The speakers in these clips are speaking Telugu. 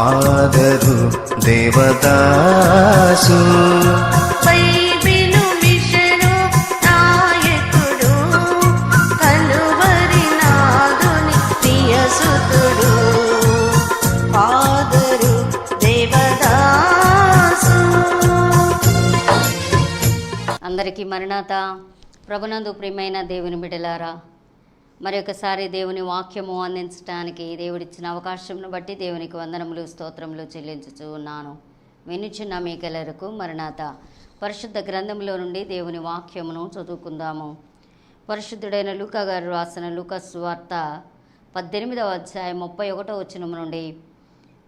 ఫాదరు దేవదాసు. అందరికీ మరణాత ప్రభునందు ప్రియమైన దేవుని బిడ్డలారా మరి ఒకసారి దేవుని వాక్యము అందించడానికి దేవుడిచ్చిన అవకాశంను బట్టి దేవునికి వందనములు స్తోత్రములు చెల్లించుచు ఉన్నాను. వినుచున్న మీకెలరకు మరణాత. పరిశుద్ధ గ్రంథంలో నుండి దేవుని వాక్యమును చదువుకుందాము. పరిశుద్ధుడైన లూకా గారు రాసిన లూకస్ వార్త పద్దెనిమిదవ అధ్యాయం ముప్పై ఒకటో వచనం నుండి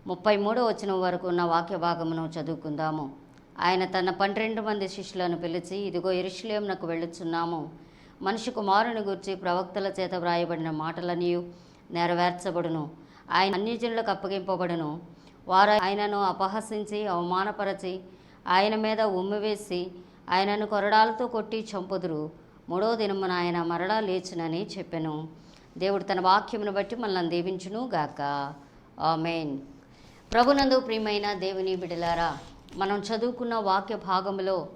ముప్పై మూడో వచనం వరకు ఉన్న వాక్య భాగమును చదువుకుందాము. ఆయన తన పన్నెండు మంది శిష్యులను పిలిచి ఇదిగో ఎరుషులేమునకు వెళ్ళుచున్నాము. మనిషి కుమారుని గురించి ప్రవక్తల చేత వ్రాయబడిన మాటలన్నీ నెరవేర్చబడును. ఆయన అన్యజనులకు అప్పగింపబడును. వారు ఆయనను అపహసించి అవమానపరచి ఆయన మీద ఉమ్మివేసి ఆయనను కొరడాలతో కొట్టి చంపుదురు. మూడో దినమున ఆయన మరలా లేచునని చెప్పెను. దేవుడు తన వాక్యమును బట్టి మనల్ని దీవించును గాక. ఆమెన్. ప్రభునందు ప్రియమైన దేవుని బిడలారా మనం చదువుకున్న వాక్య భాగంలో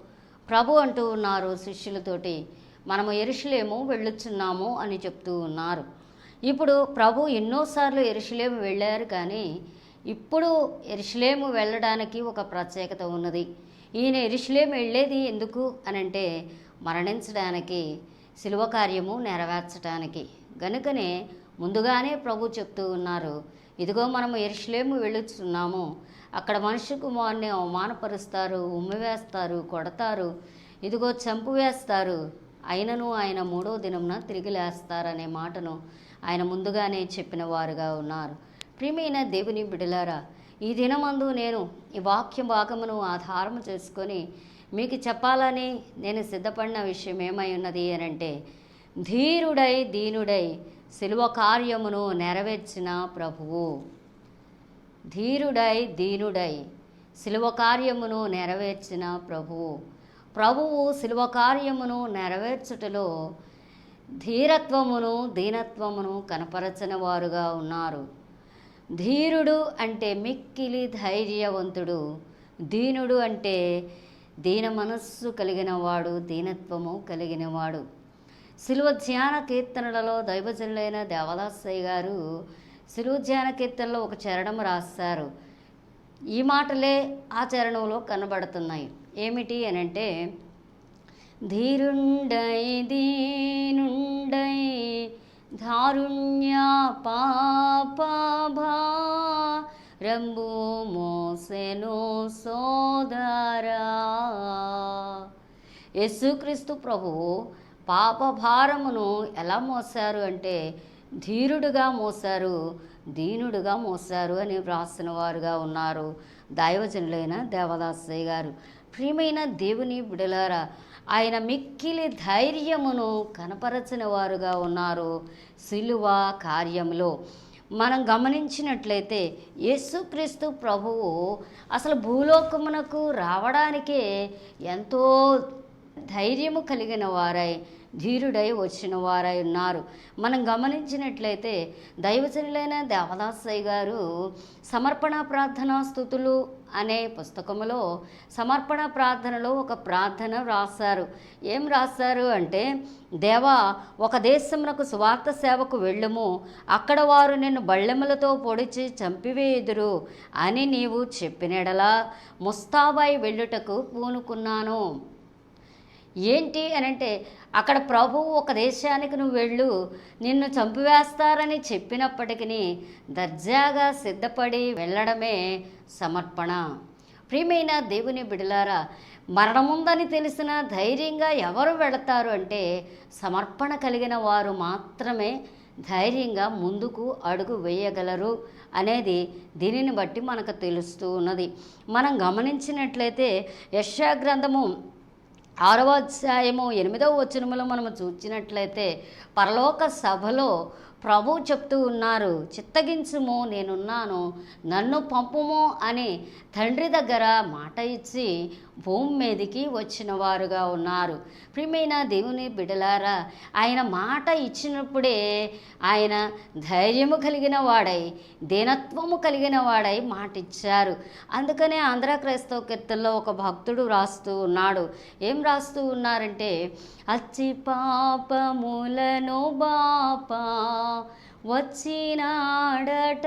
ప్రభు అంటూ ఉన్నారు శిష్యులతోటి మనము ఎరుషులేము వెళ్ళుచున్నాము అని చెప్తూ ఉన్నారు. ఇప్పుడు ప్రభు ఎన్నోసార్లు ఎరుషులేము వెళ్ళారు కానీ ఇప్పుడు ఎరుషులేము వెళ్ళడానికి ఒక ప్రత్యేకత ఉన్నది. ఈయన ఎరుషులేము వెళ్ళేది ఎందుకు అని అంటే మరణించడానికి శిలువ కార్యము నెరవేర్చడానికి. గనుకనే ముందుగానే ప్రభు చెప్తూ ఉన్నారు ఇదిగో మనము ఎరుషులేము వెళ్ళుచున్నాము. అక్కడ మనుషు కుమారుని అవమానపరుస్తారు ఉమ్మివేస్తారు కొడతారు. ఇదిగో చంపు వేస్తారు. అయినను ఆయన మూడో దినంన తిరిగి లేస్తారనే మాటను ఆయన ముందుగానే చెప్పిన వారుగా ఉన్నారు. ప్రియమైన దేవుని బిడలారా ఈ దినమందు నేను ఈ వాక్య భాగమును ఆధారం చేసుకొని మీకు చెప్పాలని నేను సిద్ధపడిన విషయం ఏమై ఉన్నది అని అంటే ధీరుడై దీనుడై శిలువ కార్యమును నెరవేర్చిన ప్రభువు. ధీరుడై దీనుడై శిలువ కార్యమును నెరవేర్చిన ప్రభువు. ప్రభువు శిలువ కార్యమును నెరవేర్చుటలో ధీరత్వమును దీనత్వమును కనపరచిన వారుగా ఉన్నారు. ధీరుడు అంటే మిక్కిలి ధైర్యవంతుడు. దీనుడు అంటే దీన మనస్సు కలిగిన వాడు దీనత్వము కలిగిన వాడు శిలువ ధ్యాన కీర్తనలలో దైవజనులైన దేవదాసయ్య గారు శిలువ ధ్యాన కీర్తనలో ఒక చరణం రాస్తారు ఈ మాటలే ఆచరణలో కనబడుతున్నాయి. ఏమిటి అని అంటే ధీరుండై దీనుండై ధారుణ్య పాపభా రంబు మోసెను సోదరా. యేసుక్రీస్తు ప్రభువు పాప భారమును ఎలా మోసారు అంటే ధీరుడుగా మోసారు దీనుడుగా మోసారు అని వ్రాసిన వారుగా ఉన్నారు. దైవజనులైన దేవదాసయ్య గారు ప్రియమైన దేవుని బిడలారా ఆయన మిక్కిలి ధైర్యమును కనపరచిన వారుగా ఉన్నారు. సిలువ కార్యములో మనం గమనించినట్లయితే యేసుక్రీస్తు ప్రభువు అసలు భూలోకమునకు రావడానికే ఎంతో ధైర్యము కలిగిన వారై ధీరుడై వచ్చిన వారై ఉన్నారు. మనం గమనించినట్లయితే దైవజనులైన దేవదాసయ్య గారు సమర్పణ ప్రార్థనా స్థుతులు అనే పుస్తకములో సమర్పణ ప్రార్థనలో ఒక ప్రార్థన రాశారు. ఏం రాశారు అంటే దేవా ఒక దేశమునకు స్వార్థ సేవకు వెళ్ళుము. అక్కడ వారు నిన్ను బళ్ళెములతో పొడిచి చంపివేయుదురు అని నీవు చెప్పినడలా ముస్తాబాయి వెళ్ళుటకు పూనుకున్నాను. ఏంటి అని అంటే అక్కడ ప్రభువు ఒక దేశానికి నువ్వు వెళ్ళు నిన్ను చంపివేస్తారని చెప్పినప్పటికీ దర్జాగా సిద్ధపడి వెళ్ళడమే సమర్పణ. ప్రియమైన దేవుని బిడలారా మరణముందని తెలిసిన ధైర్యంగా ఎవరు వెళతారు అంటే సమర్పణ కలిగిన వారు మాత్రమే ధైర్యంగా ముందుకు అడుగు వేయగలరు అనేది దీనిని బట్టి మనకు తెలుస్తూ ఉన్నది. మనం గమనించినట్లయితే యశా గ్రంథము ఆరవ అధ్యాయము ఎనిమిదవ వచనములో మనము చూచినట్లయితే పరలోక సభలో ప్రభు చెప్తూ ఉన్నారు చిత్తగించుము నేనున్నాను నన్ను పంపుము అని తండ్రి దగ్గర మాట ఇచ్చి భూమి మీదకి వచ్చిన వారుగా ఉన్నారు. ప్రియమైన దేవుని బిడలారా ఆయన మాట ఇచ్చినప్పుడే ఆయన ధైర్యము కలిగిన వాడై దీనత్వము కలిగిన వాడై మాట ఇచ్చారు. అందుకనే ఆంధ్ర క్రైస్తవ కీర్తనలో ఒక భక్తుడు రాస్తూ ఉన్నాడు. ఏం రాస్తూ ఉన్నారంటే అచ్చి పాపములను బాపా వచ్చినాడట.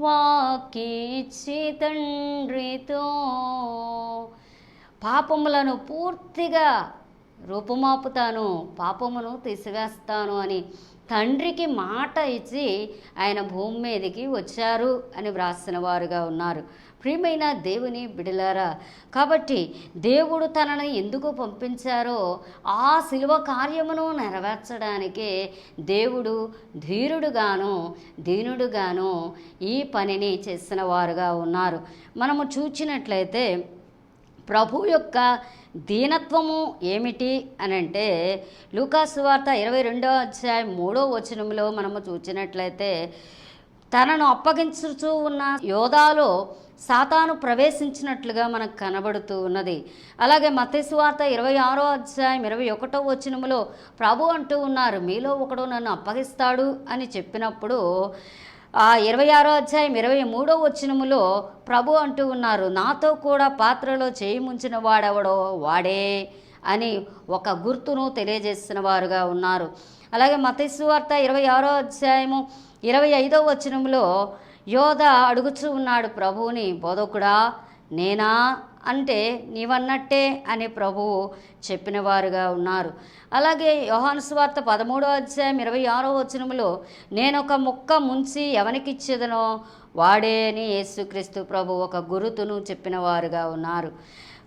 వాకిచ్చి తండ్రితో పాపములను పూర్తిగా రూపుమాపుతాను పాపమును తీసివేస్తాను అని తండ్రికి మాట ఇచ్చి ఆయన భూమి మీదకి వచ్చారు అని వ్రాసిన వారుగా ఉన్నారు. ప్రియమైన దేవుని బిడలారా కాబట్టి దేవుడు తనను ఎందుకు పంపించారో ఆ శిలువ కార్యమును నెరవేర్చడానికే దేవుడు ధీరుడుగాను దీనుడుగాను ఈ పనిని చేసిన వారుగా ఉన్నారు. మనము చూచినట్లయితే ప్రభు యొక్క దీనత్వము ఏమిటి అని అంటే లూకాసు వార్త ఇరవై రెండో అధ్యాయం మూడో వచనంలో మనము చూచినట్లయితే తనను అప్పగించుచూ ఉన్న యోధాలో సాతాను ప్రవేశించినట్లుగా మనకు కనబడుతూ ఉన్నది. అలాగే మతేశ్వార్త ఇరవై ఆరో అధ్యాయం ఇరవై ఒకటో వచనములో ప్రభు అంటూ ఉన్నారు మీలో ఒకడు నన్ను అప్పగిస్తాడు అని చెప్పినప్పుడు ఆ ఇరవై ఆరో అధ్యాయం ఇరవై మూడో వచనములో ప్రభు అంటూ ఉన్నారు నాతో కూడా పాత్రలో చేయి ముంచిన వాడెవడో వాడే అని ఒక గుర్తును తెలియజేసిన వారుగా ఉన్నారు. అలాగే మతేశ్వార్త ఇరవై ఆరో అధ్యాయము ఇరవై ఐదో వచనంలో యోధ అడుగుచూ ఉన్నాడు ప్రభువుని బోధకుడా నేనా? అంటే నీవన్నట్టే అని ప్రభువు చెప్పిన వారుగా ఉన్నారు. అలాగే యోహానుస్వార్త పదమూడో అధ్యాయం ఇరవై ఆరో వచనములో నేను ఒక ముక్క ముంచి ఎవనికిచ్చేదనో వాడే అని యేసుక్రీస్తు ప్రభు ఒక గురుతును చెప్పిన వారుగా ఉన్నారు.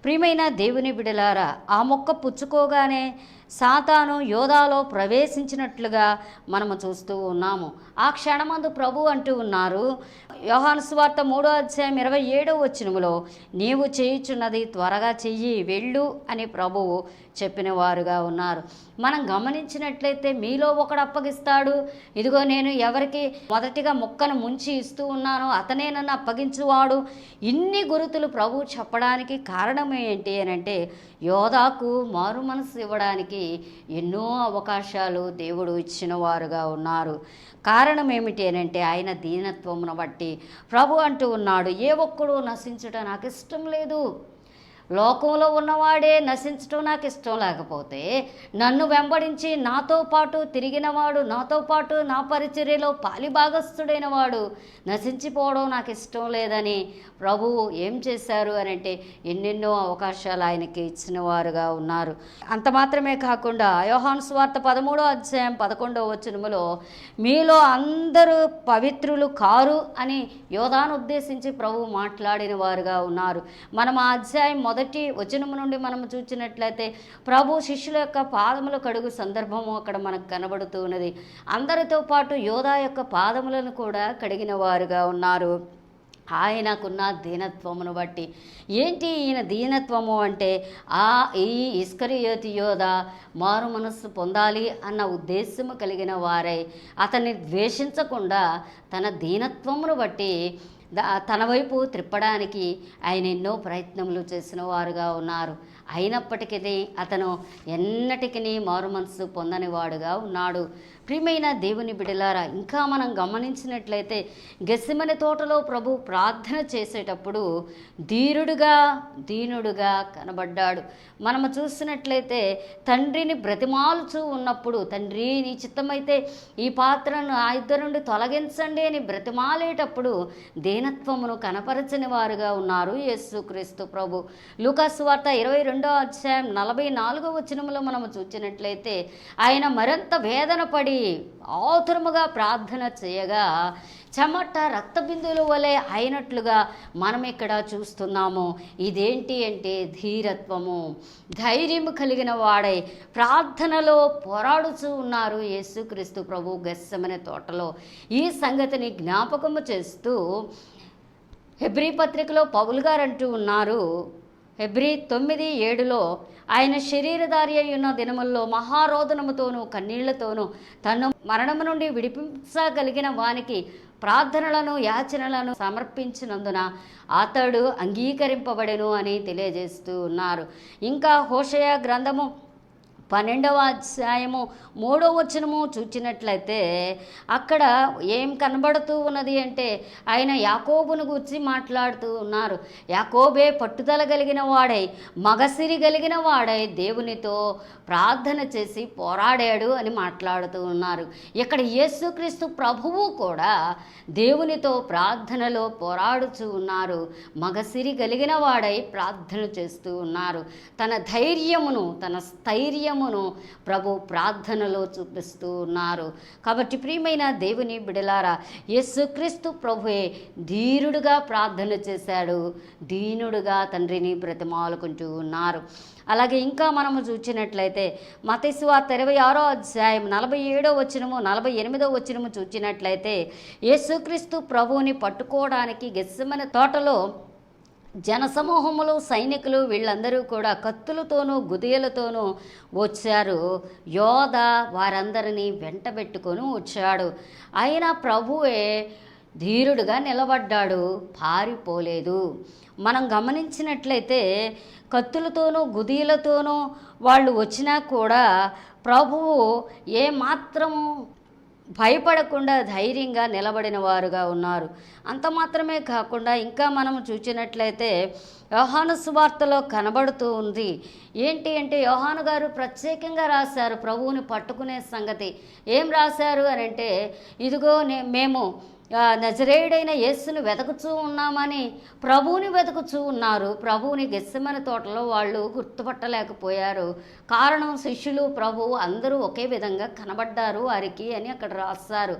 ప్రియమైన దేవుని బిడలారా ఆ మొక్క పుచ్చుకోగానే సాతాను యోధాలో ప్రవేశించినట్లుగా మనము చూస్తూ ఉన్నాము. ఆ క్షణమందు ప్రభు అంటూ ఉన్నారు యోహానుస్వార్త మూడో అధ్యాయం ఇరవై ఏడో వచ్చినములో నీవు చేయుచున్నది త్వరగా చెయ్యి వెళ్ళు అని ప్రభువు చెప్పిన వారుగా ఉన్నారు. మనం గమనించినట్లయితే మీలో ఒకడు అప్పగిస్తాడు. ఇదిగో నేను ఎవరికి మొదటిగా మొక్కను ముంచి ఇస్తూ ఉన్నానో అతనే నన్ను అప్పగించువాడు. ఇన్ని గురుతులు ప్రభు చెప్పడానికి కారణం ఏంటి అని అంటే యోధాకు మారు మనసు ఇవ్వడానికి ఎన్నో అవకాశాలు దేవుడు ఇచ్చిన వారుగా ఉన్నారు. కారణం ఏమిటి అనంటే అంటే ఆయన దీనత్వమును బట్టి ప్రభు అంటూ ఉన్నాడు ఏ ఒక్కడు నశించుట నాకు ఇష్టం లేదు. లోకంలో ఉన్నవాడే నశించడం నాకు ఇష్టం లేకపోతే నన్ను వెంబడించి నాతో పాటు తిరిగినవాడు నాతో పాటు నా పరిచర్యలో పాలిభాగస్థుడైన వాడు నశించిపోవడం నాకు ఇష్టం లేదని ప్రభువు ఏం చేశారు అని అంటే ఎన్నెన్నో అవకాశాలు ఆయనకి ఇచ్చిన వారుగా ఉన్నారు. అంత మాత్రమే కాకుండా యోహాను స్వార్థ పదమూడో అధ్యాయం పదకొండో వచనములో మీలో అందరూ పవిత్రులు కారు అని యోధాను ఉద్దేశించి ప్రభు మాట్లాడిన వారుగా ఉన్నారు. మనం ఆ అధ్యాయం మొదటి వచనము నుండి మనం చూచినట్లయితే ప్రభు శిష్యుల యొక్క పాదములు కడుగు సందర్భము అక్కడ మనకు కనబడుతూ ఉన్నది. అందరితో పాటు యోధా యొక్క పాదములను కూడా కడిగిన వారుగా ఉన్నారు. ఆయనకున్న దీనత్వమును బట్టి. ఏంటి ఈయన దీనత్వము అంటే ఆ ఈ ఇస్కరియోతి యోధ మారు మనస్సు పొందాలి అన్న ఉద్దేశము కలిగిన వారై. అతన్ని ద్వేషించకుండా తన దీనత్వమును బట్టి తన వైపు త్రిప్పడానికి ఆయన ఎన్నో ప్రయత్నములు చేసిన వారుగా ఉన్నారు. అయినప్పటికీ అతను ఎన్నటికీ మారు మనసు పొందని వాడుగా ఉన్నాడు. ప్రియమైన దేవుని బిడలారా ఇంకా మనం గమనించినట్లయితే గసిమని తోటలో ప్రభు ప్రార్థన చేసేటప్పుడు ధీరుడుగా దీనుడుగా కనబడ్డాడు. మనము చూసినట్లయితే తండ్రిని బ్రతిమాలుచూ ఉన్నప్పుడు తండ్రి నీ చిత్తమైతే ఈ పాత్రను ఆ ఇద్దరు నుండి తొలగించండి అని బ్రతిమాలేటప్పుడు దీనత్వమును కనపరచని వారుగా ఉన్నారు యేసుక్రీస్తు ప్రభు. లూకాసు వార్త ఇరవై రెండో అధ్యాయం నలభై నాలుగో వచనంలో మనము చూసినట్లయితే ఆయన మరింత వేదన పడి ఆతురముగా ప్రార్థన చేయగా చెమట రక్త బిందువుల వలె అయినట్లుగా మనం ఇక్కడ చూస్తున్నాము. ఇదేంటి అంటే ధీరత్వము. ధైర్యము కలిగిన వాడై ప్రార్థనలో పోరాడుచూ ఉన్నారు యేసుక్రీస్తు ప్రభు గస్సమనే తోటలో. ఈ సంగతిని జ్ఞాపకము చేస్తూ హెబ్రీ పత్రికలో పౌలు గారు అంటూ ఉన్నారు. హెబ్రి తొమ్మిది ఏడులో ఆయన శరీరధారి అయి ఉన్న దినముల్లో మహారోదనముతోనూ కన్నీళ్ళతోనూ తను మరణము నుండి విడిపించగలిగిన వానికి ప్రార్థనలను యాచనలను సమర్పించినందున అతడు అంగీకరింపబడెను అని తెలియజేస్తూ ఉన్నారు. ఇంకా హోషయ గ్రంథము పన్నెండవ అధ్యాయము మూడో వచనము చూచినట్లయితే అక్కడ ఏం కనబడుతూ ఉన్నది అంటే ఆయన యాకోబును గురించి మాట్లాడుతూ ఉన్నారు. యాకోబే పట్టుదల కలిగిన వాడై మగసిరి కలిగిన వాడై దేవునితో ప్రార్థన చేసి పోరాడాడు అని మాట్లాడుతూ ఉన్నారు. ఇక్కడ యేసుక్రీస్తు ప్రభువు కూడా దేవునితో ప్రార్థనలో పోరాడుచూ ఉన్నారు. మగసిరి కలిగిన వాడై ప్రార్థన చేస్తూ ఉన్నారు. తన ధైర్యమును తన స్థైర్యం స్థైర్యమును ప్రభు ప్రార్థనలో చూపిస్తూ ఉన్నారు. కాబట్టి ప్రియమైన దేవుని బిడలారా యేసుక్రీస్తు ప్రభువే ధీరుడుగా ప్రార్థన చేశాడు. దీనుడుగా తండ్రిని బ్రతిమాలుకుంటూ ఉన్నారు. అలాగే ఇంకా మనము చూచినట్లయితే మతేశ్వార్త ఇరవై ఆరో అధ్యాయం నలభై ఏడో వచ్చినము నలభై ఎనిమిదో వచ్చినము చూచినట్లయితే యేసుక్రీస్తు ప్రభువుని పట్టుకోవడానికి గెస్సమైన తోటలో జనసమూహములు సైనికులు వీళ్ళందరూ కూడా కత్తులతోనూ గుదియలతోనూ వచ్చారు. యోధ వారందరినీ వెంటబెట్టుకొని వచ్చాడు. అయినా ప్రభువే ధీరుడుగా నిలబడ్డాడు. పారిపోలేదు. మనం గమనించినట్లయితే కత్తులతోనూ గుదియలతోనూ వాళ్ళు వచ్చినా కూడా ప్రభువు ఏ భయపడకుండా ధైర్యంగా నిలబడిన వారుగా ఉన్నారు. అంత మాత్రమే కాకుండా ఇంకా మనం చూసినట్లయితే యోహాను సువార్తలో కనబడుతూ ఉంది. ఏంటి అంటే యోహాను గారు ప్రత్యేకంగా రాశారు ప్రభువుని పట్టుకునే సంగతి. ఏం రాశారు అని అంటే ఇదిగో నే మేము నజరేయుడైన యేసును వెతకుచూ ఉన్నామని ప్రభువుని వెతుకుచూ ఉన్నారు. ప్రభువుని గెస్సమని తోటలో వాళ్ళు గుర్తుపట్టలేకపోయారు. కారణం శిష్యులు ప్రభువు అందరూ ఒకే విధంగా కనబడ్డారు వారికి అని అక్కడ రాస్తారు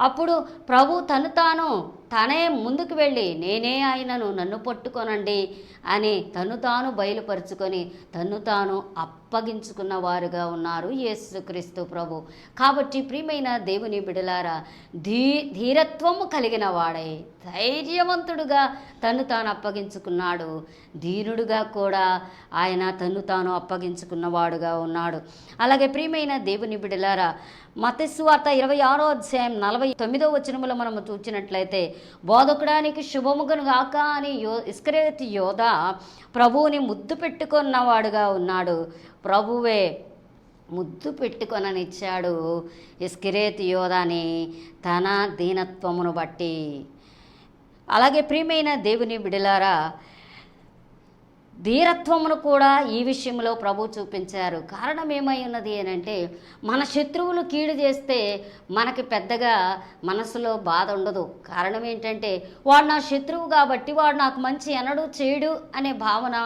అప్పుడు ప్రభు తను తాను తనే ముందుకు వెళ్ళి నేనే ఆయనను నన్ను పట్టుకొనండి అని తను తాను బయలుపరుచుకొని తను తాను అప్పగించుకున్న వారుగా ఉన్నారు యేసుక్రీస్తు ప్రభు. కాబట్టి ప్రియమైన దేవుని బిడలారా ధీ ధీరత్వము కలిగిన వాడై. ధైర్యవంతుడుగా తను తాను అప్పగించుకున్నాడు. దీనుడుగా కూడా ఆయన తను తాను అప్పగించుకున్నవాడుగా ఉన్నాడు. అలాగే ప్రియమైన దేవుని బిడలారా మతస్వార్త ఇరవై ఆరో అధ్యాయం నలభై తొమ్మిదో వచనములో మనము చూచినట్లయితే బోధకుడానికి శుభముగను గాక అని యో ఇస్కరేతి యోధ ప్రభువుని ముద్దు పెట్టుకున్నవాడుగా ఉన్నాడు. ప్రభువే ముద్దు పెట్టుకొననిచ్చాడు ఇస్కిరేతి యోధాని తన దీనత్వమును బట్టి. అలాగే ప్రియమైన దేవుని బిడలారా ధీరత్వమును కూడా ఈ విషయంలో ప్రభు చూపించారు. కారణం ఏమై ఉన్నది అని అంటే మన శత్రువులు కీడు చేస్తే మనకి పెద్దగా మనసులో బాధ ఉండదు. కారణం ఏంటంటే వాడు నా శత్రువు కాబట్టి వాడు నాకు మంచి ఎనడు చేయడు అనే భావన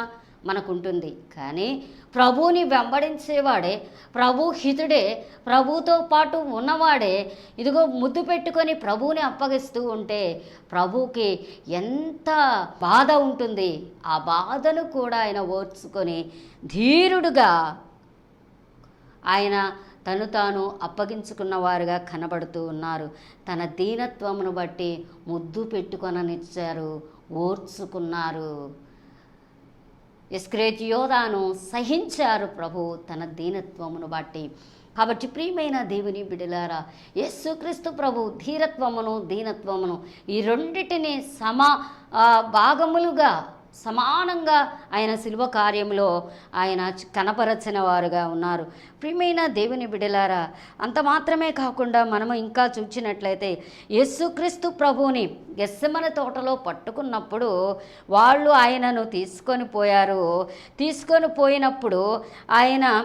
మనకుంటుంది. కానీ ప్రభువుని వెంబడించేవాడే ప్రభు హితుడే ప్రభుతో పాటు ఉన్నవాడే. ఇదిగో ముద్దు పెట్టుకొని ప్రభువుని అప్పగిస్తూ ఉంటే ప్రభువుకి ఎంత బాధ ఉంటుంది. ఆ బాధను కూడా ఆయన ఓర్చుకొని ధీరుడుగా ఆయన తను తాను అప్పగించుకున్న వారుగా కనబడుతూ ఉన్నారు. తన దీనత్వమును బట్టి ముద్దు పెట్టుకొననిచ్చారు ఓర్చుకున్నారు. ఇస్క్రేతియోదాను సహించారు ప్రభు తన దీనత్వమును బట్టి. కాబట్టి ప్రియమైన దేవుని బిడలారా యేసుక్రీస్తు ప్రభు ధీరత్వమును దీనత్వమును ఈ రెండిటిని సమ భాగములుగా సమానంగా ఆయన శిల్వ కార్యంలో ఆయన కనపరచిన వారుగా ఉన్నారు. ప్రియమైన దేవుని బిడలారా అంత మాత్రమే కాకుండా మనము ఇంకా చూచినట్లయితే యేసుక్రీస్తు ప్రభువుని గెస్సమన తోటలో పట్టుకున్నప్పుడు వాళ్ళు ఆయనను తీసుకొని పోయారు. తీసుకొని పోయినప్పుడు ఆయన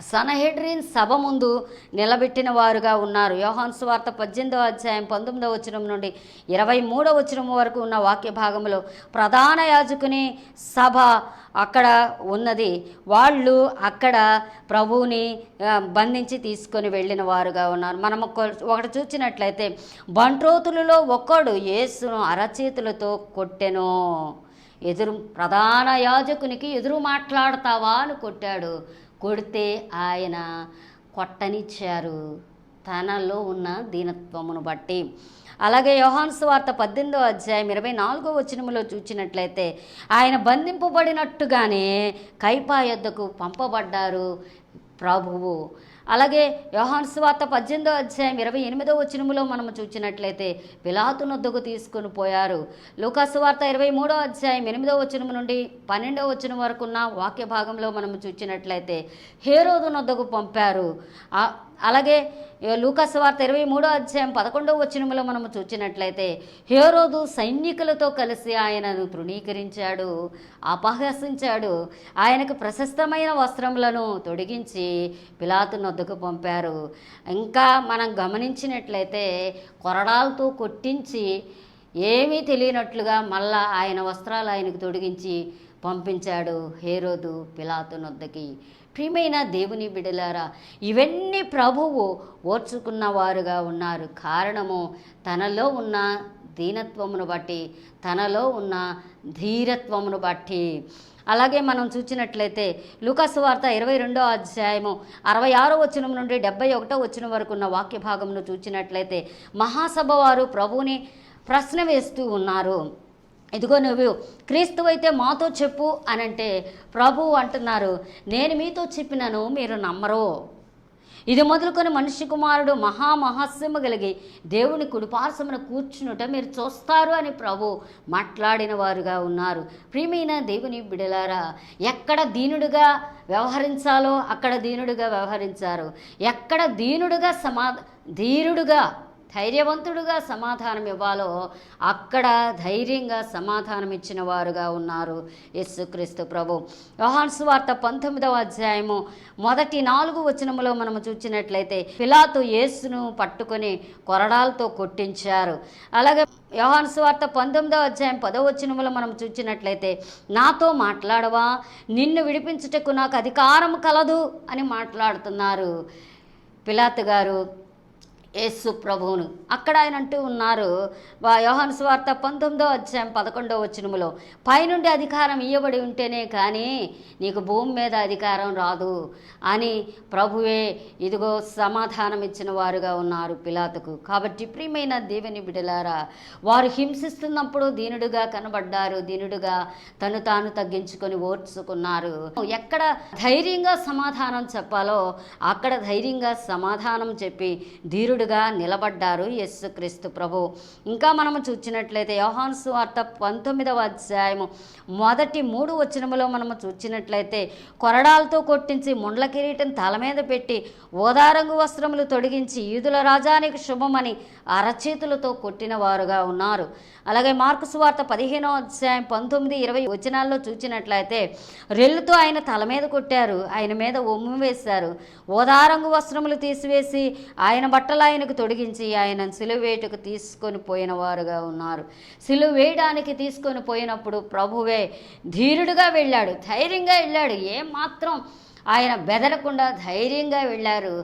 సనహెడ్రిన్ సభ ముందు నిలబెట్టిన వారుగా ఉన్నారు. యోహాన్ సువార్త పద్దెనిమిదవ అధ్యాయం పంతొమ్మిదవ వచనం నుండి ఇరవై మూడవ వచనం వరకు ఉన్న వాక్య భాగంలో ప్రధాన యాజకుని సభ అక్కడ ఉన్నది. వాళ్ళు అక్కడ ప్రభువుని బంధించి తీసుకొని వెళ్ళిన వారుగా ఉన్నారు. మనం ఒక- ఒకటి చూసినట్లయితే బంట్రోతులలో ఒక్కడు యేసును అరచేతులతో కొట్టెను. ఎదురు ప్రధాన యాజకునికి ఎదురు మాట్లాడతావా అని కొట్టాడు. కొడితే ఆయన కొట్టనిచ్చారు. తనలో ఉన్న దీనత్వమును బట్టి. అలాగే యోహాన్స్ వార్త పద్దెనిమిదో అధ్యాయం ఇరవై నాలుగో వచనములో చూచినట్లయితే ఆయన బంధింపబడినట్టుగానే కైపా యొద్దకు పంపబడ్డారు ప్రభువు. అలాగే యోహాను స్వార్త పద్దెనిమిదో అధ్యాయం ఇరవై ఎనిమిదో వచనములో మనము చూచినట్లయితే పిలాతు నొద్దకు తీసుకొని పోయారు. లూకాసు వార్త ఇరవై మూడో అధ్యాయం ఎనిమిదో వచనము నుండి పన్నెండో వచనం వరకు ఉన్న వాక్య భాగంలో మనము చూచినట్లయితే హేరోదు నొద్దకు పంపారు. అలాగే లూకాసు వార్త ఇరవై మూడో అధ్యాయం పదకొండవ వచనంలో మనము చూచినట్లయితే హేరోదు సైనికులతో కలిసి ఆయనను తృణీకరించాడు అపహసించాడు ఆయనకు ప్రశస్తమైన వస్త్రములను తొడిగించి పిలాతు నొద్దుకు పంపారు. ఇంకా మనం గమనించినట్లయితే కొరడాలతో కొట్టించి ఏమీ తెలియనట్లుగా మళ్ళా ఆయన వస్త్రాలు ఆయనకు తొడిగించి పంపించాడు హేరోదు పిలాతు నొద్దకి. ప్రియమైన దేవుని బిడలారా ఇవన్నీ ప్రభువు ఓర్చుకున్న వారుగా ఉన్నారు. కారణము తనలో ఉన్న దీనత్వమును బట్టి తనలో ఉన్న ధీరత్వమును బట్టి. అలాగే మనం చూసినట్లయితే లూకాసు వార్త ఇరవై రెండో అధ్యాయము అరవై ఆరో వచనం నుండి డెబ్బై ఒకటో వచనం వరకు ఉన్న వాక్య భాగమును చూసినట్లయితే మహాసభ వారు ప్రభువుని ప్రశ్న వేస్తూ ఉన్నారు. ఇదిగో నువ్వు క్రీస్తు అయితే మాతో చెప్పు అని అంటే ప్రభువు అంటున్నారు నేను మీతో చెప్పినను మీరు నమ్మరు. ఇది మొదలుకొని మనిషి కుమారుడు మహామహస్యము కలిగి దేవుని కుడిపార్శ్వమున కూర్చునుట మీరు చూస్తారు అని ప్రభు మాట్లాడిన వారుగా ఉన్నారు. ప్రియమైన దేవుని బిడలారా ఎక్కడ దీనుడుగా వ్యవహరించాలో అక్కడ దీనుడుగా వ్యవహరించారు. ఎక్కడ దీనుడుగా సమా ధీరుడుగా ధైర్యవంతుడుగా సమాధానం ఇవ్వాలో అక్కడ ధైర్యంగా సమాధానం ఇచ్చిన వారుగా ఉన్నారు యేసుక్రీస్తు ప్రభు. యోహాన్ వార్త పంతొమ్మిదవ అధ్యాయము మొదటి నాలుగు వచనములో మనము చూచినట్లయితే పిలాతు యేసును పట్టుకొని కొరడాలతో కొట్టించారు. అలాగే యోహాన్ వార్త పంతొమ్మిదవ అధ్యాయం పదవ వచనములో మనం చూచినట్లయితే నాతో మాట్లాడవా? నిన్ను విడిపించుటకు నాకు అధికారం కలదు అని మాట్లాడుతున్నారు. పిలాత్ గారు యేసు ప్రభువును. అక్కడ ఆయన అంటూ ఉన్నారు వా యోహాను స్వార్త పంతొమ్మిదో అధ్యాయం పదకొండో వచనములో పైనుండి అధికారం ఇవ్వబడి ఉంటేనే కానీ నీకు భూమి మీద అధికారం రాదు అని ప్రభువే ఇదిగో సమాధానం ఇచ్చిన వారుగా ఉన్నారు పిలాతకు. కాబట్టి ప్రియమైన దేవుని బిడలారా వారు హింసిస్తున్నప్పుడు దీనుడుగా కనబడ్డారు దీనుడుగా తను తాను తగ్గించుకొని ఓర్చుకున్నారు. ఎక్కడ ధైర్యంగా సమాధానం చెప్పాలో అక్కడ ధైర్యంగా సమాధానం చెప్పి ధీరుడు ధీరుడుగా నిలబడ్డారు యేసుక్రీస్తు ప్రభు. ఇంకా మనము చూచినట్లయితే యోహాను సువార్త పంతొమ్మిదవ అధ్యాయము మొదటి మూడు వచనములో మనము చూచినట్లయితే కొరడాలతో కొట్టించి ముండ్ల కిరీటం తల మీద పెట్టి ఓదారంగు వస్త్రములు తొడిగించి ఈదుల రాజానికి శుభమని అరచేతులతో కొట్టిన వారుగా ఉన్నారు. అలాగే మార్కు సువార్త పదిహేనో అధ్యాయం పంతొమ్మిది ఇరవై వచనాల్లో చూచినట్లయితే రెల్లుతో ఆయన తల మీద కొట్టారు ఆయన మీద ఒమ్ము వేశారు. ఓదారంగు వస్త్రములు తీసివేసి ఆయన బట్టలు ఆయనకు తొడిగించి ఆయన సిలువేటుకు తీసుకొని పోయిన వారుగా ఉన్నారు. సిలువ వేయడానికి తీసుకొని పోయినప్పుడు ప్రభువే ధీరుడుగా వెళ్ళాడు ధైర్యంగా వెళ్ళాడు. ఏమాత్రం ఆయన బెదరకుండా ధైర్యంగా వెళ్ళారు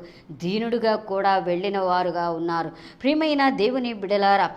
దీనుడుగా కూడా వెళ్ళిన వారుగా ఉన్నారు. ప్రియమైన దేవుని బిడలారా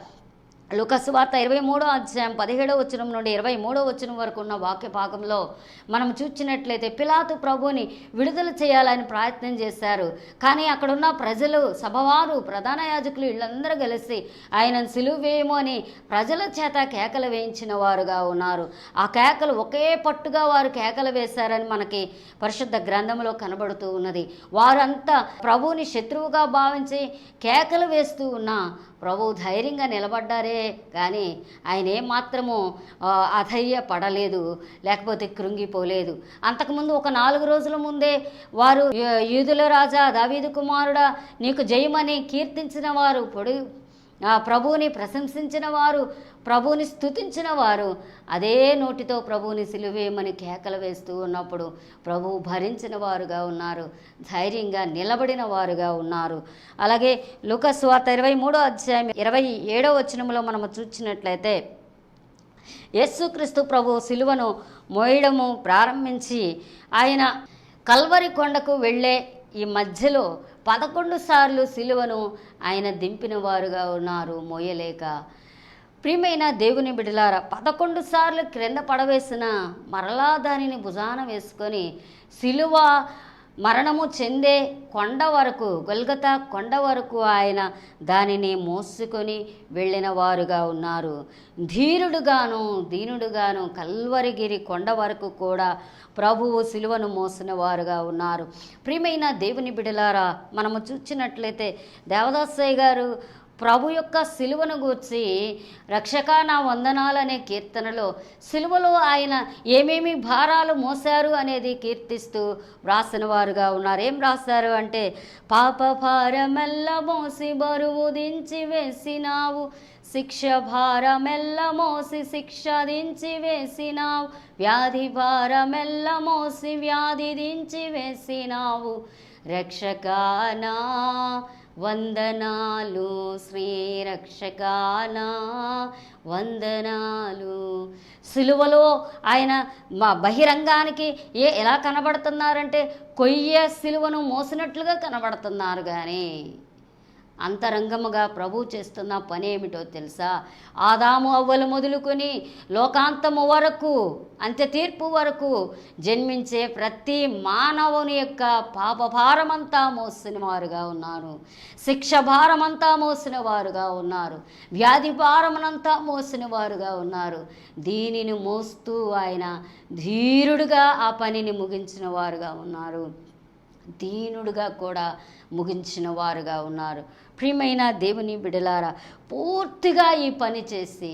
లుకసువార్త ఇరవై మూడో అధ్యాయం పదిహేడో వచనం నుండి ఇరవై మూడో వచనం వరకు ఉన్న వాక్య భాగంలో మనం చూచినట్లయితే పిలాతు ప్రభుని విడుదల చేయాలని ప్రయత్నం చేశారు. కానీ అక్కడున్న ప్రజలు సభవారు ప్రధాన యాజకులు వీళ్ళందరూ కలిసి ఆయనను సిలువ అని ప్రజల చేత కేకలు వేయించిన వారుగా ఉన్నారు. ఆ కేకలు ఒకే పట్టుగా వారు కేకలు వేశారని మనకి పరిశుద్ధ గ్రంథంలో కనబడుతూ ఉన్నది. వారంతా ప్రభువుని శత్రువుగా భావించి కేకలు వేస్తూ ఉన్న ప్రభు ధైర్యంగా నిలబడ్డారే కానీ ఆయన ఏమాత్రము ఆ, అధైర్యపడలేదు లేకపోతే కృంగిపోలేదు. అంతకుముందు ఒక నాలుగు రోజుల ముందే వారు యూదుల రాజా దావీదు కుమారుడా నీకు జయమని కీర్తించిన వారు పొడి ప్రభువుని ప్రశంసించిన వారు ప్రభువుని స్తుతించిన వారు అదే నోటితో ప్రభువుని సిలువేయమని కేకలు వేస్తూ ఉన్నప్పుడు ప్రభువు భరించిన వారుగా ఉన్నారు ధైర్యంగా నిలబడిన వారుగా ఉన్నారు. అలాగే లుకస్ వార్త ఇరవై మూడో అధ్యాయం ఇరవై ఏడో వచనంలో మనము చూసినట్లయితే యేసుక్రీస్తు ప్రభు సిలువను మోయడము ప్రారంభించి ఆయన కల్వరి కొండకు వెళ్ళే ఈ మధ్యలో పదకొండు సార్లు సిలువను ఆయన దింపిన వారుగా ఉన్నారు మోయలేక ప్రియమైన దేవుని బిడలారా పదకొండు సార్లు క్రింద పడవేసిన మరలా దానిని భుజాన వేసుకొని సిలువ మరణము చెందే కొండ వరకు గొల్గత కొండ వరకు ఆయన దానిని మోసుకొని వెళ్ళిన వారుగా ఉన్నారు. ధీరుడుగాను దీనుడుగాను కల్వరిగిరి కొండ వరకు కూడా ప్రభువు సిలువను మోసిన వారుగా ఉన్నారు. ప్రియమైన దేవుని బిడలారా మనము చూచినట్లయితే దేవదాసయ్య గారు ప్రభు యొక్క సిలువను గూర్చి రక్షక నా వందనాలు అనే కీర్తనలో సిలువలో ఆయన ఏమేమి భారాలు మోశారు అనేది కీర్తిస్తూ వ్రాసిన వారుగా ఉన్నారు. ఏం రాశారు అంటే పాప భారమెల్ల మోసి బరువు దించి వేసినావు శిక్ష భారమెల్ల మోసి శిక్ష దించి వేసినావు వ్యాధి భారమెల్ల మోసి వ్యాధి దించి వేసినావు రక్షకానా వందనాలు శ్రీ రక్షకానా వందనాలు. సిలువలో ఆయన మా బహిరంగానికి ఏ ఎలా కనబడుతున్నారంటే కొయ్య సిలువను మోసినట్లుగా కనబడుతున్నారు కానీ అంతరంగముగా ప్రభు చేస్తున్న పని ఏమిటో తెలుసా? ఆదాము అవ్వలు మొదలుకొని లోకాంతము వరకు అంత్య తీర్పు వరకు జన్మించే ప్రతి మానవుని యొక్క పాపభారమంతా మోసిన వారుగా ఉన్నారు. శిక్ష భారమంతా మోసిన వారుగా ఉన్నారు. వ్యాధి భారమనంతా మోసిన వారుగా ఉన్నారు. దీనిని మోస్తూ ఆయన ధీరుడుగా ఆ పనిని ముగించిన వారుగా ఉన్నారు. దీనుడుగా కూడా ముగించిన వారుగా ఉన్నారు. ప్రియమైన దేవుని బిడలారా పూర్తిగా ఈ పని చేసి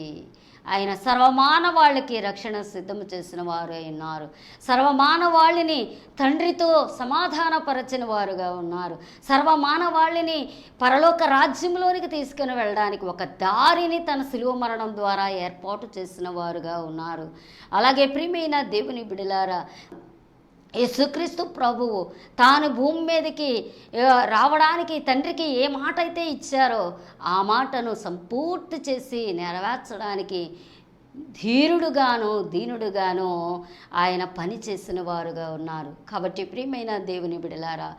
ఆయన సర్వమానవాళ్ళకి రక్షణ సిద్ధం చేసిన వారు అయి ఉన్నారు సర్వమానవాళిని తండ్రితో సమాధానపరచిన వారుగా ఉన్నారు. సర్వమానవాళిని పరలోక రాజ్యంలోనికి తీసుకుని వెళ్ళడానికి ఒక దారిని తన శిలువ మరణం ద్వారా ఏర్పాటు చేసిన వారుగా ఉన్నారు. అలాగే ప్రియమైన దేవుని బిడలారా యేసుక్రీస్తు ప్రభువు తాను భూమి మీదకి రావడానికి తండ్రికి ఏ మాట అయితే ఇచ్చారో ఆ మాటను సంపూర్తి చేసి నెరవేర్చడానికి ధీరుడుగాను దీనుడుగాను ఆయన పని చేసిన వారుగా ఉన్నారు. కాబట్టి ప్రియమైన దేవుని బిడలారా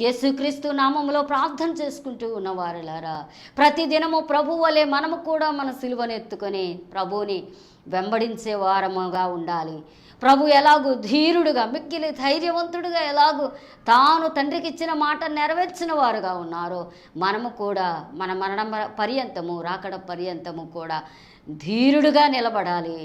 యేసుక్రీస్తు నామంలో ప్రార్థన చేసుకుంటూ ఉన్నవారులారా ప్రతిదినము ప్రభు వలె మనము కూడా మన సిలువను ఎత్తుకొని ప్రభువుని వెంబడించే వారముగా ఉండాలి. ప్రభు ఎలాగూ ధీరుడుగా మిక్కిలి ధైర్యవంతుడుగా ఎలాగూ తాను తండ్రికి ఇచ్చిన మాట నెరవేర్చిన వారుగా ఉన్నారో. మనము కూడా మన మరణం పర్యంతము రాకడ పర్యంతము కూడా ధీరుడుగా నిలబడాలి.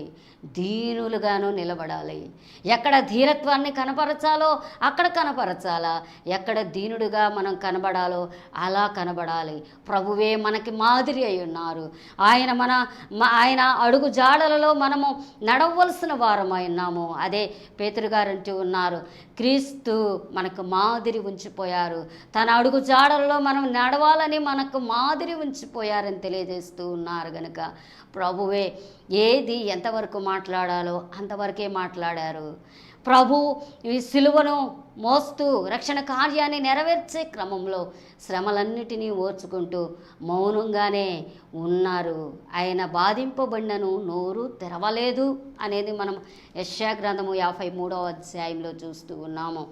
దీనులుగాను నిలబడాలి. ఎక్కడ ధీరత్వాన్ని కనపరచాలో అక్కడ కనపరచాలా. ఎక్కడ దీనుడుగా మనం కనబడాలో అలా కనబడాలి. ప్రభువే మనకి మాదిరి అయి ఉన్నారు. ఆయన మన ఆయన అడుగు జాడలలో మనము నడవలసిన వారమై ఉన్నాము. అదే పేతురుగారు అంటూ ఉన్నారు. క్రీస్తు మనకు మాదిరి ఉంచిపోయారు. తన అడుగు జాడలలో మనం నడవాలని మనకు మాదిరి ఉంచిపోయారని తెలియజేస్తూ ఉన్నారు గనుక. ప్రభువే ఏది ఎంతవరకు మాట్లాడాలో అంతవరకే మాట్లాడారు. ప్రభు ఈ సిలువను మోస్తూ రక్షణ కార్యాన్ని నెరవేర్చే క్రమంలో శ్రమలన్నిటినీ ఓర్చుకుంటూ మౌనంగానే ఉన్నారు. ఆయన బాధింపబడినను నోరు తెరవలేదు అనేది మనం యశాగ్రంథము యాభై మూడవ అధ్యాయంలో చూస్తూ ఉన్నాము.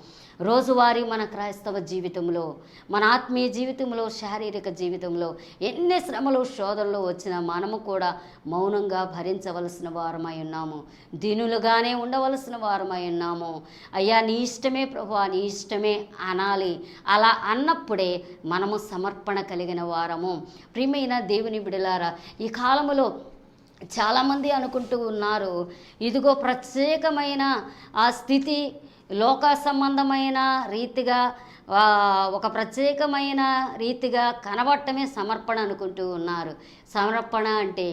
రోజువారీ మన క్రైస్తవ జీవితంలో మన ఆత్మీయ జీవితంలో శారీరక జీవితంలో ఎన్ని శ్రమలు శోధనలు వచ్చినా మనము కూడా మౌనంగా భరించవలసిన వారమై ఉన్నాము. దీనులుగానే ఉండవలసిన వారమై ఉన్నాము. అయ్యా నీ ఇష్టమే ప్రభు నీ ఇష్టమే అనాలి. అలా అన్నప్పుడే మనము సమర్పణ కలిగిన వారము. ప్రియమైన దేవుని బిడలారా ఈ కాలములో చాలామంది అనుకుంటూ ఉన్నారు ఇదిగో ప్రత్యేకమైన ఆ స్థితి లోక సంబంధమైన రీతిగా ఒక ప్రత్యేకమైన రీతిగా కనబడటమే సమర్పణ అనుకుంటూ ఉన్నారు. సమర్పణ అంటే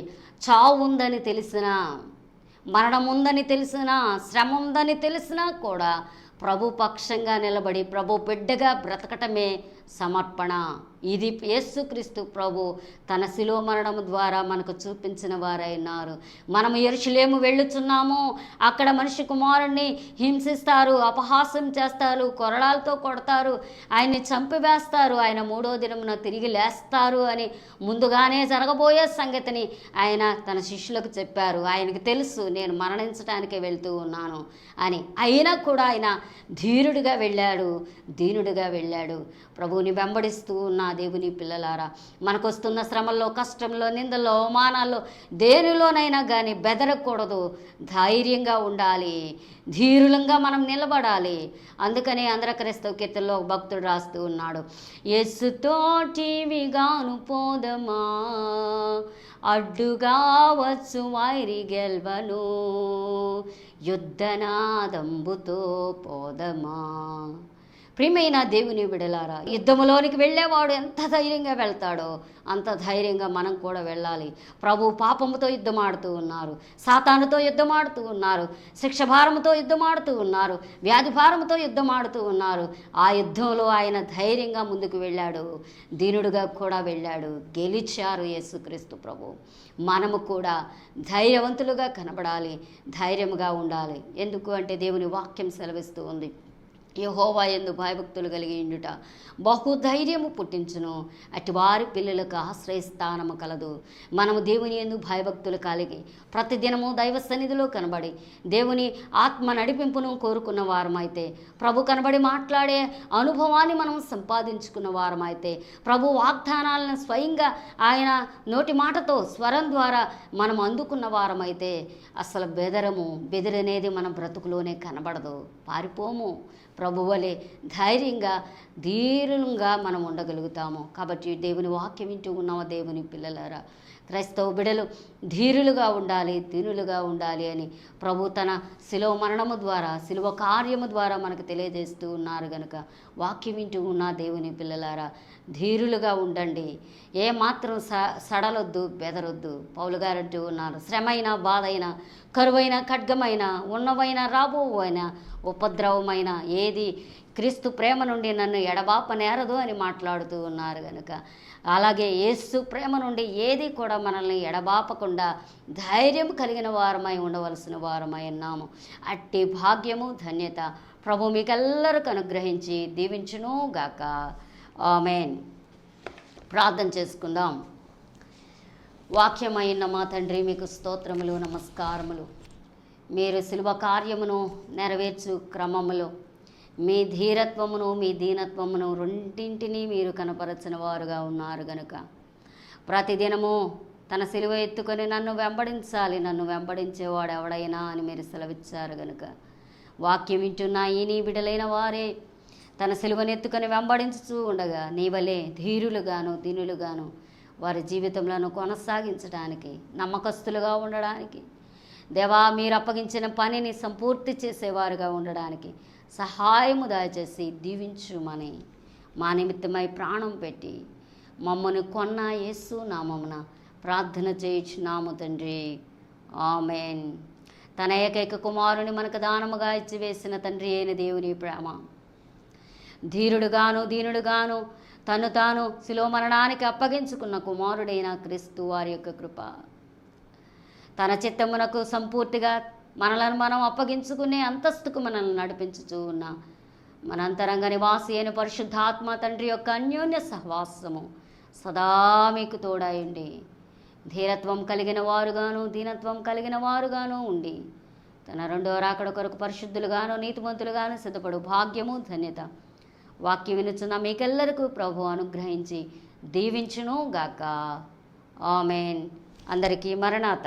చావు ఉందని తెలిసినా మరణం ఉందని తెలిసినా శ్రమ ఉందని తెలిసినా కూడా ప్రభు పక్షంగా నిలబడి ప్రభు బిడ్డగా బ్రతకటమే సమర్పణ. ఇది యేసుక్రీస్తు ప్రభు తన శిలో మరణం ద్వారా మనకు చూపించిన వారైనారు మనం ఎరుషులేము వెళ్ళుచున్నాము. అక్కడ మనిషి కుమారుణ్ణి హింసిస్తారు అపహాస్యం చేస్తారు కొరడాలతో కొడతారు ఆయన్ని చంపివేస్తారు ఆయన మూడో దినమున తిరిగి లేస్తారు అని ముందుగానే జరగబోయే సంగతిని ఆయన తన శిష్యులకు చెప్పారు. ఆయనకి తెలుసు నేను మరణించడానికే వెళ్తూ ఉన్నాను అని. అయినా కూడా ఆయన ధీరుడిగా వెళ్ళాడు దీనుడిగా వెళ్ళాడు. ప్రభు ప్రభువుని వెంబడిస్తూ ఉన్న దేవుని పిల్లలారా మనకొస్తున్న శ్రమల్లో కష్టంలో నిందల్లో అవమానాల్లో దేనిలోనైనా కానీ బెదరకూడదు. ధైర్యంగా ఉండాలి. ధీరులంగా మనం నిలబడాలి. అందుకనే ఆంధ్ర క్రైస్తవ కీర్తనలో భక్తుడు రాస్తూ ఉన్నాడు. ఎస్సుతోటివిగాను పోదమా? అడ్డుగా వచ్చు వైరి గెల్వను? యుద్ధనాదంబుతో పోదమా? ప్రియమైన దేవుని విడలారా యుద్ధములోనికి వెళ్ళేవాడు ఎంత ధైర్యంగా వెళ్తాడో అంత ధైర్యంగా మనం కూడా వెళ్ళాలి. ప్రభు పాపముతో యుద్ధమాడుతూ ఉన్నారు సాతానుతో యుద్ధమాడుతూ ఉన్నారు శిక్ష భారముతో యుద్ధమాడుతూ ఉన్నారు వ్యాధి భారముతో యుద్ధమాడుతూ ఉన్నారు. ఆ యుద్ధంలో ఆయన ధైర్యంగా ముందుకు వెళ్ళాడు దీనుడుగా కూడా వెళ్ళాడు గెలిచారు యేసుక్రీస్తు ప్రభు. మనము కూడా ధైర్యవంతులుగా కనబడాలి ధైర్యముగా ఉండాలి. ఎందుకు అంటే దేవుని వాక్యం సెలవిస్తూ ఉంది. యహోవా ఎందు భయభక్తులు కలిగి ఉండుట. బహుధైర్యము పుట్టించును. అటువారి పిల్లలకు ఆశ్రయస్థానము కలదు. మనము దేవుని ఎందు భయభక్తులు కలిగి ప్రతిదినము దైవ సన్నిధిలో కనబడి దేవుని ఆత్మ నడిపింపును కోరుకున్న వారమైతే ప్రభు కనబడి మాట్లాడే అనుభవాన్ని మనం సంపాదించుకున్న వారమైతే ప్రభు వాగ్దానాలను స్వయంగా ఆయన నోటి మాటతో స్వరం ద్వారా మనం అందుకున్న వారమైతే అసలు బెదరము బెదిరనేది మన బ్రతుకులోనే కనబడదు. పారిపోము. ప్రభువలే ధైర్యంగా ధీరంగా మనం ఉండగలుగుతాము. కాబట్టి దేవుని వాక్యం వింటూ ఉన్నామా దేవుని పిల్లలారా? క్రైస్తవ బిడలు ధీరులుగా ఉండాలి దీనులుగా ఉండాలి అని ప్రభు తన శిలువ మరణము ద్వారా శిలువ కార్యము ద్వారా మనకు తెలియజేస్తూ ఉన్నారు గనుక వాక్యం వింటూ ఉన్న దేవుని పిల్లలారా ధీరులుగా ఉండండి. ఏ మాత్రం స సడలొద్దు బెదరొద్దు. పౌలు గారు అంటూ ఉన్నారు శ్రమైన బాధైనా కరువైన ఖడ్గమైన ఉన్నవైన రాబోవైన ఉపద్రవమైన ఏది క్రీస్తు ప్రేమ నుండి నన్ను ఎడబాప నేరదు అని మాట్లాడుతూ ఉన్నారు కనుక అలాగే యేసు ప్రేమ నుండి ఏది కూడా మనల్ని ఎడబాపకుండా ధైర్యం కలిగిన వారమై ఉండవలసిన వారమై ఉన్నాము. అట్టి భాగ్యము ధన్యత ప్రభు మీకెల్లరికి అనుగ్రహించి దీవించును గాక. ఆమెన్. ప్రార్థన చేసుకుందాం. వాక్యమైన మా తండ్రి మీకు స్తోత్రములు నమస్కారములు. మీరు శిల్వ కార్యమును నెరవేర్చు క్రమములో మీ ధీరత్వమును మీ దీనత్వమును రెండింటినీ మీరు కనపరచిన వారుగా ఉన్నారు గనుక. ప్రతిదినము తన సిలువ ఎత్తుకొని నన్ను వెంబడించాలి. నన్ను వెంబడించేవాడు ఎవడైనా అని మీరు సెలవిచ్చారు గనుక. వాక్యం వింటున్న ఈ నీ బిడలైన వారే తన సిలువనెత్తుకొని వెంబడించుతూ ఉండగా నీ వలే ధీరులుగాను దీనులుగాను వారి జీవితంలో కొనసాగించడానికి నమ్మకస్తులుగా ఉండడానికి దేవా మీరు అప్పగించిన పనిని సంపూర్తి చేసేవారుగా ఉండడానికి సహాయము దయచేసి దీవించుమని మా నిమిత్తమై ప్రాణం పెట్టి మమ్మను కొన్న యేసు నామమున ప్రార్థన చేయించున్నాము తండ్రి. ఆమెన్. తన ఏకైక కుమారుని మనకు దానముగా ఇచ్చి వేసిన తండ్రి అయిన దేవుని ప్రేమ. ధీరుడుగాను దీనుడుగాను తను తాను శిలో మరణానికి అప్పగించుకున్న కుమారుడైన క్రీస్తు వారి యొక్క కృప. తన చిత్తమునకు సంపూర్తిగా మనలను మనం అప్పగించుకునే అంతస్తుకు మనల్ని నడిపించుచూ ఉన్న మన అంతరంగ నివాసి అయిన పరిశుద్ధాత్మ తండ్రి యొక్క అన్యోన్య సహవాసము సదా మీకు తోడాయండి ధీరత్వం కలిగిన వారుగాను దీనత్వం కలిగిన వారుగాను ఉండి తన రెండో రాకడ కొరకు పరిశుద్ధులుగాను నీతిమంతులుగాను సిద్ధపడు భాగ్యము ధన్యత. వాక్యం వినుచున్న మీకెల్లరికూ ప్రభు అనుగ్రహించి దీవించును గాక ఆమెన్. అందరికీ మరణాత.